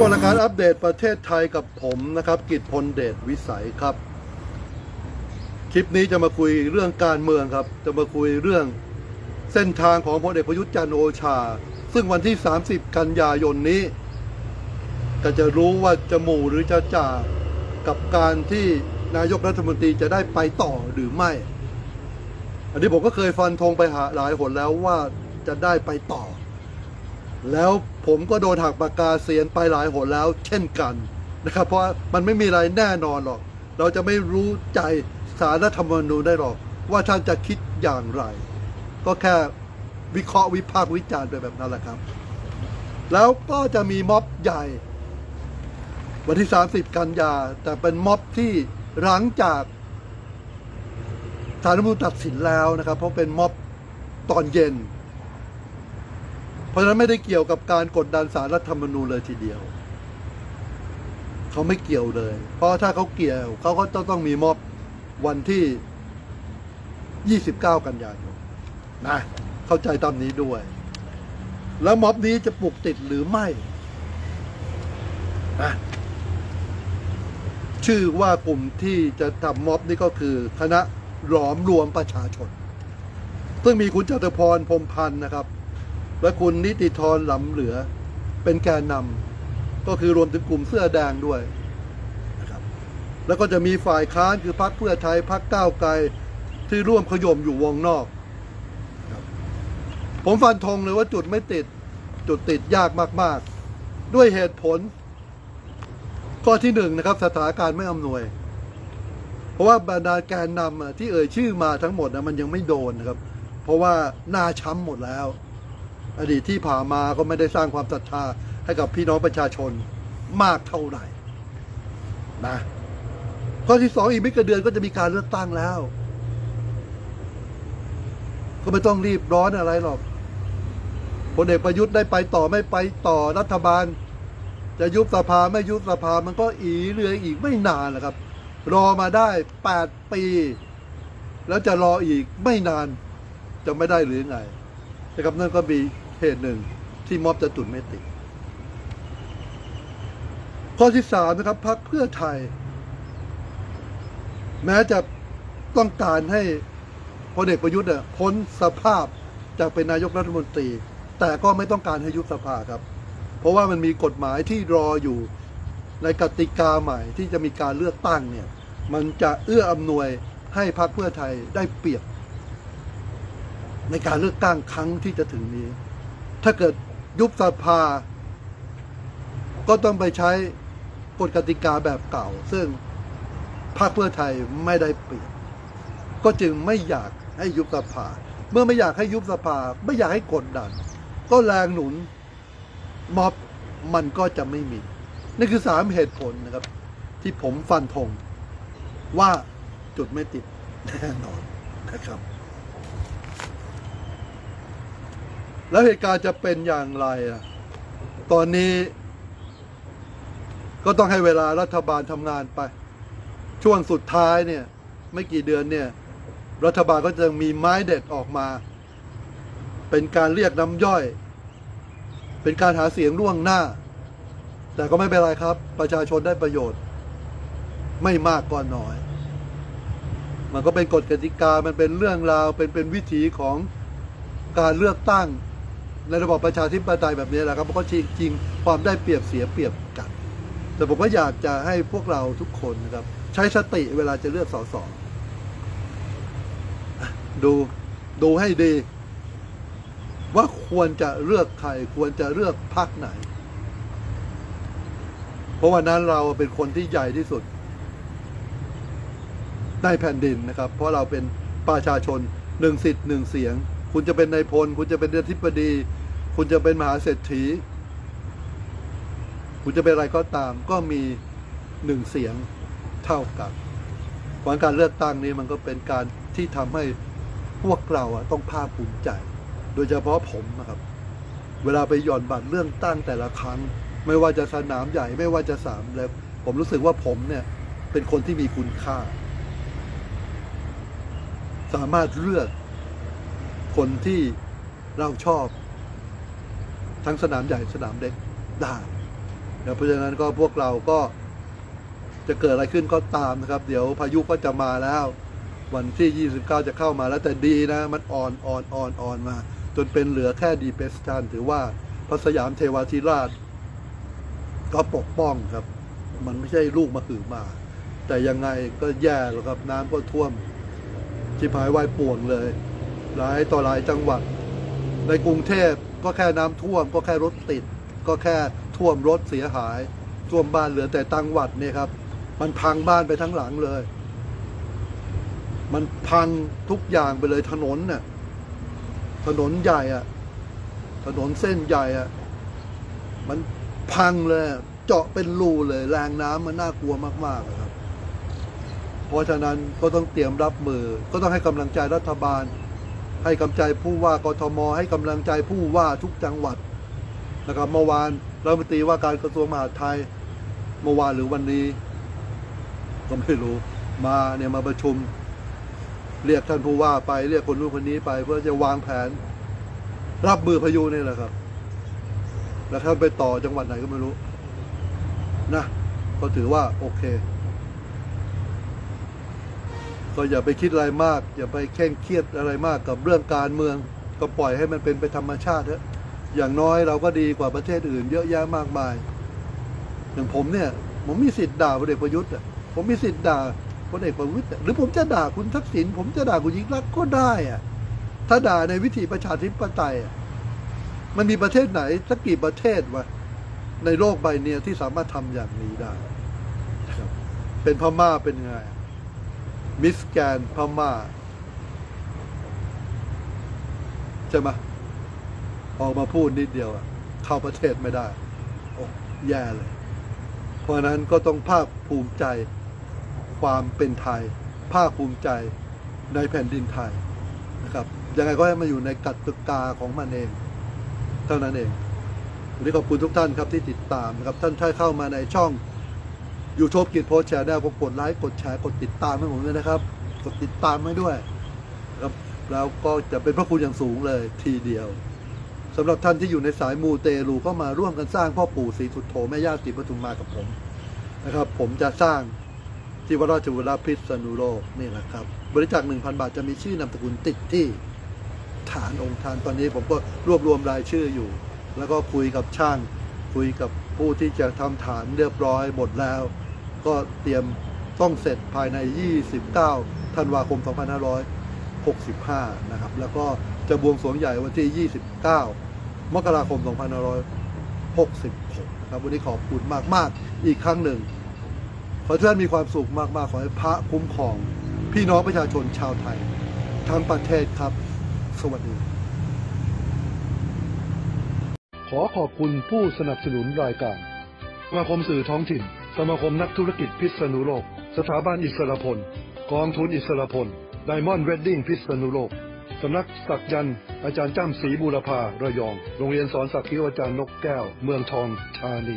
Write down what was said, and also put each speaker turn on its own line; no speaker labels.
บรายการอัปเดตประเทศไทยกับผมนะครับ กิตพลเดชวิสัยครับ คลิปนี้จะมาคุยเรื่องการเมืองครับ จะมาคุยเรื่องเส้นทางของพลเอกประยุทธ์จันทร์โอชา ซึ่งวันที่ 30 กันยายนนี้ ก็จะรู้ว่าจะหมู่หรือจะจ่ากับการที่นายกรัฐมนตรีจะได้ไปต่อหรือไม่ อันนี้ผมก็เคยฟันธงไปหาหลายหนแล้วว่าจะได้ไปต่อ แล้วผมก็โดนหักปากกาเสียนไปหลายหนแล้ว เช่นกันนะครับ เพราะมันไม่มีอะไรแน่นอนหรอก เราจะไม่รู้ใจสารรัฐธรรมนูญได้หรอก ว่าท่านจะคิดอย่างไร ก็แค่วิเคราะห์วิพากษ์วิจารณ์ไปแบบนั้นแหละครับ แล้วก็จะมีม็อบใหญ่ วันที่ 30 กันยา แต่เป็นม็อบที่หลังจากสารรัฐธรรมนูญตัดสินแล้วนะครับ เพราะเป็นม็อบตอนเย็น เพราะฉะนั้นไม่ได้เกี่ยวกับการกดดันสารรัฐธรรมนูญเลยทีเดียว เขาไม่เกี่ยวเลย เพราะถ้าเขาเกี่ยวเขาก็ต้องต้องมีม็อบวันที่ 29 กันยายนนะเข้าใจตามนี้ด้วย แล้วม็อบนี้จะปลุกติดหรือไม่นะชื่อว่ากลุ่มที่จะทำม็อบนี่ก็คือ คณะหลอมรวมประชาชน ซึ่งมีคุณจตุพรพรมพันธ์นะครับ และคุณนิติธรหลำเหลือ เป็นแกนนำก็คือรวมถึงกลุ่มเสื้อแดงด้วยนะครับแล้วก็จะมีฝ่ายค้านคือพรรคเพื่อไทยพรรคก้าวไกลที่ร่วมขย่มอยู่วงนอก ผมฟันธงเลยว่าจุดไม่ติด จุดติดยากมาก ๆ ด้วยเหตุผล ข้อที่หนึ่งนะครับ สถานการณ์ไม่อำนวย เพราะว่าบรรดาแกนนำที่เอ่ยชื่อมาทั้งหมดนะมันยังไม่โดนนะครับ เพราะว่าหน้าช้ำหมดแล้ว อดีตที่ผ่านมาก็ไม่ได้สร้างความศรัทธาให้กับพี่น้องประชาชนมากเท่าไหร่นะข้อที่สองอีกไม่กี่เดือนก็จะมีการเลือกตั้งแล้ว ก็ไม่ต้องรีบร้อนอะไรหรอกพลเอกประยุทธ์ได้ไปต่อไม่ไปต่อรัฐบาล จะยุบสภาไม่ยุบสภามันก็อีเรืออีกไม่นานนะครับ รอมาได้แปดปี แล้วจะรออีกไม่นานจะไม่ได้หรือไงนะครับนั่นก็มี เหตุหนึ่งที่ม็อบจะตุนไม่ติดข้อที่สามนะครับพักเพื่อไทย แม้จะต้องการให้พลเอกประยุทธ์อะพ้นสภาพจากเป็นนายกรัฐมนตรี แต่ก็ไม่ต้องการให้ยุบสภาครับ เพราะว่ามันมีกฎหมายที่รออยู่ในกติกาใหม่ที่จะมีการเลือกตั้งเนี่ย มันจะเอื้ออำนวยให้พรรคเพื่อไทยได้เปรียบ ในการเลือกตั้งครั้งที่จะถึงนี้ ถ้าเกิดยุบสภา ก็ต้องไปใช้กฎกติกาแบบเก่า ซึ่งพรรคเพื่อไทยไม่ได้เปรียบก็จึงไม่อยากให้ยุบสภา เมื่อไม่อยากให้ยุบสภา ไม่อยากให้กดดัน ก็แรงหนุนม็อบมันก็จะไม่มี นี่คือสามเหตุผลนะครับ ที่ผมฟันธงว่าจุดไม่ติดแน่นอนนะครับ แล้วเหตุการณ์จะเป็นอย่างไรอะตอนนี้ ก็ต้องให้เวลารัฐบาลทำงานไป ช่วงสุดท้ายเนี่ย ไม่กี่เดือนเนี่ย รัฐบาลก็จะมีไม้เด็ดออกมา เป็นการเรียกน้ำย่อย เป็นการหาเสียงล่วงหน้า แต่ก็ไม่เป็นไรครับ ประชาชนได้ประโยชน์ ไม่มากก็น้อย มันก็เป็นกฎกติกามันเป็นเรื่องราวเป็นเป็นวิถีของการเลือกตั้ง ในระบอบประชาธิปไตยแบบนี้แหละครับมันก็จริงความได้เปรียบเสียเปรียบกัน แต่ผมก็อยากจะให้พวกเราทุกคนนะครับ ใช้สติเวลาจะเลือกสสอดูดูให้ดี ว่าควรจะเลือกใครควรจะเลือกพรรคไหน เพราะวันนั้นเราเป็นคนที่ใหญ่ที่สุดในแผ่นดินนะครับ เพราะเราเป็นประชาชนหนึ่งสิทธิ์หนึ่งเสียง คุณจะเป็นนายพล คุณจะเป็นอธิบดี คุณจะเป็นมหาเศรษฐี คุณจะเป็นอะไรก็ตาม ก็มีหนึ่งเสียงเท่ากันผลการเลือกตั้งนี้มันก็เป็นการที่ทำให้พวกเราต้องภาคภูมิใจ โดยเฉพาะผมนะครับ เวลาไปหย่อนบัตรเรื่องตั้งแต่ละครั้ง ไม่ว่าจะสนามใหญ่ไม่ว่าจะสามแล้วผมรู้สึกว่าผมเนี่ยเป็นคนที่มีคุณค่า สามารถเลือก คนที่เราชอบ ทั้งสนามใหญ่สนามเล็กได้นะเพราะฉะนั้นก็พวกเราก็จะเกิดอะไรขึ้นก็ตามนะครับ เดี๋ยวพายุก็จะมาแล้ว วันที่ 29 จะเข้ามาแล้วแต่ดีนะ มันอ่อนอ่อนอ่อนอ่อนมา จนเป็นเหลือแค่ดีเพสชันถือว่าพระสยามเทวาธิราช ก็ปกป้องครับ มันไม่ใช่ลูกมาหือมา แต่ยังไงก็แย่แล้วครับน้ำก็ท่วมชิบหายวายป่วงเลย หลายต่อหลายจังหวัด ในกรุงเทพก็แค่น้ำท่วม ก็แค่รถติด ก็แค่ท่วมรถเสียหาย ท่วมบ้านเหลือแต่ตังหวัดเนี่ยครับ มันพังบ้านไปทั้งหลังเลย มันพังทุกอย่างไปเลยถนนน่ะถนนใหญ่อะถนนเส้นใหญ่อะมันพังเลยเจาะเป็นรูเลยแรงน้ำมันน่ากลัวมากๆครับ เพราะฉะนั้นก็ต้องเตรียมรับมือ ก็ต้องให้กำลังใจรัฐบาล ให้กำลังใจผู้ว่ากทม ให้กำลังใจผู้ว่าทุกจังหวัดนะครับเมื่อวานรัฐมนตรีว่าการกระทรวงมหาดไทยเมื่อวานหรือวันนี้ ก็ไม่รู้มาเนี่ยมาประชุม เรียกท่านผู้ว่าไปเรียกคนนู้คนนี้ไปเพื่อจะวางแผน รับมือพายุนี่แหละครับ แล้วท่านไปต่อจังหวัดไหนก็ไม่รู้ นะ ก็ถือว่าโอเค ก็อย่าไปคิดอะไรมาก อย่าไปเคร่งเครียดอะไรมากกับเรื่องการเมือง ก็ปล่อยให้มันเป็นไปธรรมชาติเถอะอย่างน้อยเราก็ดีกว่าประเทศอื่น เยอะแยะมากมาย อย่างผมเนี่ย ผมมีสิทธิ์ด่าพลเอกประยุทธ์อะผมมีสิทธิ์ด่าพลเอกประวิตยหรือผมจะด่าคุณทักษิณผมจะด่าคุณยิ่งรักษณ์ก็ได้อะถ้าด่าในวิถีประชาธิปไตยอะมันมีประเทศไหนสักกี่ประเทศวะในโลกใบเนี้ยที่สามารถทำอย่างนี้ได้ เป็นพม่าเป็นไง มิสแกนพม่าใช่ไหมออกมาพูดนิดเดียวอะเข้าประเทศไม่ได้ โอ้แย่เลย เพราะนั้นก็ต้องภาคภูมิใจความเป็นไทย ภาคภูมิใจในแผ่นดินไทยนะครับยังไงก็ให้มาอยู่ในกัตตุกาของมันเอง เท่านั้นเองวันนี้ขอบคุณทุกท่านครับที่ติดตามนะครับ ท่านถ้าเข้ามาในช่อง ยูทูบกิจโพสแชร์ได้ก็กดไลค์กดแชร์กดติดตามให้ผมด้วยนะครับ กดติดตามให้ด้วยนะครับแล้วก็จะเป็นพระคุณอย่างสูงเลยทีเดียวสำหรับท่านที่อยู่ในสายมูเตลูก็มาร่วมกันสร้างพ่อปู่ศรีสุดโธแม่ย่าศรีปทุมมากับผมนะครับ ผมจะสร้างที่วัดราชบุรพิษณุโลกนี่แหละครับ บริจาค1,000 บาทจะมีชื่อนามสกุลติดที่ฐานองค์ทานตอนนี้ผมก็รวบรวมรายชื่ออยู่ แล้วก็คุยกับช่าง คุยกับผู้ที่จะทำฐานเรียบร้อยหมดแล้ว ก็เตรียมต้องเสร็จภายใน 29 ธันวาคม 2565 นะครับ แล้วก็จะบวงสรวงใหญ่วันที่ 29 มกราคม 2566 ครับวันนี้ขอบคุณมาก ๆ อีกครั้งหนึ่ง ขอให้ท่านมีความสุขมาก ๆ ขอให้พระคุ้มครอง พี่น้องประชาชนชาวไทย ทั้งประเทศครับ สวัสดี ขอขอบคุณผู้สนับสนุนรายการสมาคมสื่อท้องถิ่น สมาคมนักธุรกิจพิษณุโลก สถาบันอิสรพล กองทุนอิสรพล ไดมอนด์เวดดิ้งพิษณุโลก สำนักสักยันต์อาจารย์จ้ำศรีบูรพาระยอง โรงเรียนสอนสักคิวอาจารย์นกแก้ว เมืองทองธานี